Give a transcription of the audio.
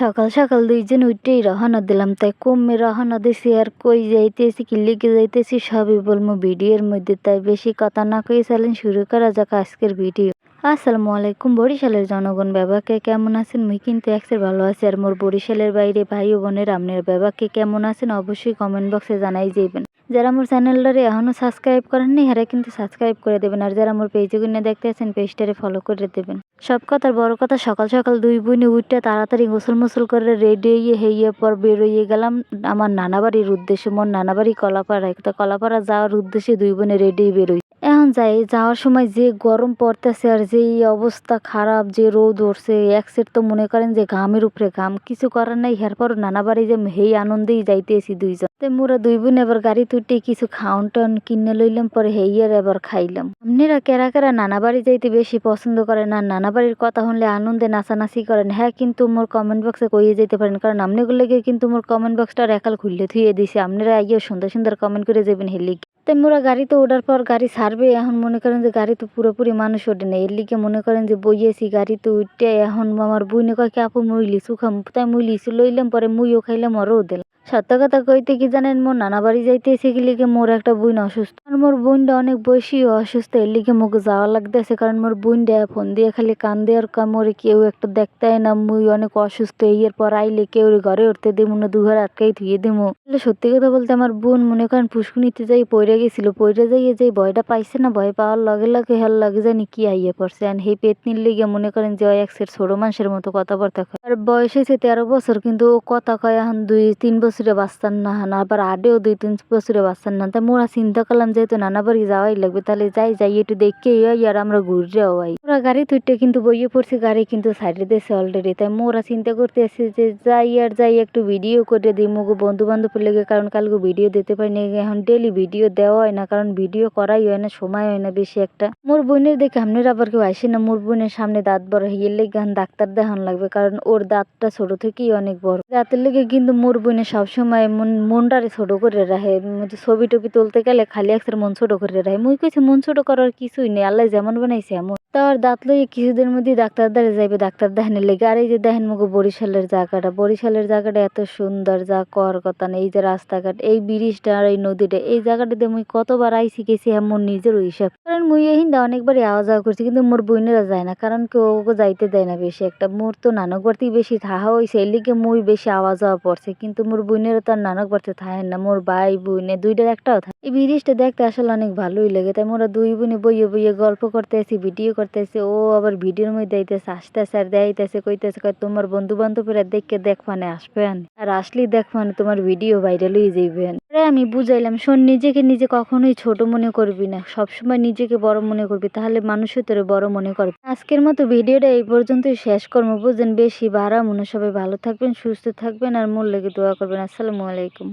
সকাল সকাল দুইজন উঠেই রহনা দিলাম। তাই কমে রহনা দিছি আর কই যাইতেছি, কি লিখে যাইতেছি সবই বলব ভিডিওর মধ্যে। তাই বেশি কথা না কই চালেন, শুরু করা যাক আজকের ভিডিও। আসসালামু আলাইকুম বরিশালের জনগণ বাবাকে কেমন আছেন? মুই কিন্তু একসের ভালো আছি আর মোর বরিশালের বাইরে ভাই ও বোনের আপনার বাবাকে কেমন আছেন? অবশ্যই কমেন্ট বক্সে জানাই যাইবেন। যারা মোর চ্যানেলটারে এখনও সাবস্ক্রাইব করেননি, হারা কিন্তু সাবস্ক্রাইব করে দেবেন। আর যারা মোর পেজে গুনে দেখতে আছেন, পেজটারে ফলো করে দেবেন। সব কথার বড় কথা, সকাল সকাল দুই বোনে উঠে তাড়াতাড়ি গোসল মোসল করে রেডি হয়ে হইয়ে পর বেরোইয়ে গেলাম। আমার নানা বাড়ির উদ্দেশ্যে, মোর নানা বাড়ি কলাপাড়ায়। তা কলাপাড়া যাওয়ার উদ্দেশ্যে দুই বোনে রেডি বেরোই। এখন যাই, যাওয়ার সময় যে গরম পড়তেছে আর যে অবস্থা খারাপ, যে রোদ উঠছে, এক সেট তো মনে করেন যে ঘামের উপরে ঘাম। কিছু করার নাই এরপর নানা বাড়ি যে হেই আনন্দেই যাইতেছি দুইজন। তো মোরা দুই বোন এবার গাড়ি তুটে কিছু খাওন টাউন কিনে লইলাম পরে হেইয়ার এবার খাইলাম আপনারা কেরা কেরা নানা বাড়ি যাইতে বেশি পছন্দ করেন আর নানা বাড়ির কথা শুনলে আনন্দে নাচানাচি করেন হ্যাঁ কিন্তু মোর কমেন্ট বক্সে কইয়ে যেতে পারেন কারণ আপনিগুলো কিন্তু মোর কমেন্ট বক্সটা একাল খুললে থুয়ে দিছে আপনারা আইয়ে সুন্দর সুন্দর কমেন্ট করে যাবেন হেলি তাই মোরা গাড়িতে ওঠার পর গাড়ি ছাড়বে এখন মনে করেন যে গাড়ি তো পুরোপুরি মানুষ ওঠে না এর লিগে মনে করেন যে বইয়েছি গাড়িতে উঠে এখন আমার বইনে কয় আপু মুই লিচু খাম তাই মুই লিচু লইলাম পরে মুইও খাইলাম ওরও দিলাম সত্য কথা কইতে কি জানেন, মোর নানা বাড়ি যাইতে এসে কি মোর একটা বোন অসুস্থ। আর মোর বোনটা অনেক বেশি অসুস্থ, এর লিগে মোক যাওয়া লাগতেছে কারণ মোর বোনটা ফোন দিয়ে খালি কান দেওয়ার কামড়ে কেউ একটা দেখতে না, মুই অনেক অসুস্থ এর পর আইলে কেউ ঘরে উঠতে দিমু না দুঘর আটকাই ধুয়ে দিমু। সত্যি কথা বলতে আমার বোন মনে করেন পুষ্কুনিতে যাই পইরে গেছিল, পইরে যাইয়ে যে ভয়টা পাইছে না, ভয় পাওয়ার লগে লগে হেল লাগে জানি কি আইয়ে পড়ছে। আর সেই পেতনির লিগে মনে করেন যে এক সের ছোট মানুষের মতো কথাবার্তা আর বয়স হয়েছে তেরো বছর, কিন্তু ও কথা কয় এখন দুই, তিন বছরে বাঁচতান না হান আবার আডেও দুই, তিন বছরে বাঁচতান না। তাই মোরা চিন্তা করলাম যেহেতু নানা বাড়ি যাওয়াই লাগবে, তাহলে যাই যাই, একটু দেখে যাই আর আমরা ঘুরে আই মোরা গাড়ি তুইটে কিন্তু বইয়ে পড়ছি, গাড়ি কিন্তু সাইডে দিয়েছে অলরেডি তাই মোরা চিন্তা করতে আসছি যে যাই আর যাই একটু ভিডিও করে দিই, মুগো বন্ধু বান্ধব লেগে, কারণ কালকে ভিডিও দিতে পারিনি এখন ডেলি ভিডিও দেওয়া হয় না, কারণ ভিডিও করাই হয় না, সময় হয় না বেশি একটা। মোর বোনের দেখে আপনার আবার কেউ আসে না, মোর বোনের সামনে দাঁত বড় হয়ে লেগে ডাক্তার দেখান লাগবে, কারণ ওর দাঁতটা ছোট থেকেই অনেক বড়। দাঁতের লেগে কিন্তু মোর বোনে সবসময় মন মনটারে ছোট করে রাখে। ছবি টবি তুলতে গেলে খালি একসার মন ছোট করে রাখে। মুই কইছে, মন ছোট করার কিছুই নেই। আল্লাহ যেমন বানাইছে এমন। তার দাঁত লইয়ে কিছুদিন মধ্যে ডাক্তার দ্বারে যাইবে, ডাক্তার দেখানোর লেগে। আর এই যে দেখেন মুগো বরিশালের জায়গাটা বরিশালের জায়গাটা এত সুন্দর, যা কর কথা নেই। এই যে রাস্তাঘাট, এই ব্রিজটা আর এই নদীটা, এই জায়গাটাতে মুই কতবার আইসি গেছি এমন নিজের হিসাব। কারণ মুই হিন্দা অনেকবারই আওয়া যাওয়া করছি, কিন্তু মোর বইনেরা যায় না, কারণ কেউ ওকে যাইতে দেয় না বেশি। একটা মোর তো নানক বাড়তি বেশি থাহা হয়েছে এর লিগে মুই বেশি আওয়া যাওয়া পড়ছে কিন্তু মোর বইনেরা তো আর নানক বাড়তে থাকেন না। মোর ভাই, বোনে দুইটার একটাও থাকে। এই ব্রিজটা দেখতে আসলে অনেক ভালোই লাগে, তাই মোরা দুই বোনে বইয়ে বইয়ে গল্প করতে আসি, ভিডিও করতেছে, ও আবার ভিডিওর মধ্যে আইতেছে আসতেছে আর দেখাইতেছে, কইতেছে তোমার বন্ধু বান্ধবীরা দেখে দেখবানে আসবেন আর আসলেই দেখবানে তোমার ভিডিও ভাইরাল হয়ে যাইবেন আমি বুঝাইলাম, শোন, নিজেকে নিজে কখনোই ছোট মনে করবি না। সবসময় নিজেকে বড় মনে করবি, তাহলে মানুষও তোর বড় মনে করবে। আজকের মতো ভিডিওটা এই পর্যন্তই শেষ করব, বুঝলেন? বেশি বাড়া মনে সবাই ভালো থাকবেন, সুস্থ থাকবেন, আর মূল লেগে দোয়া করবেন। আসসালামু আলাইকুম।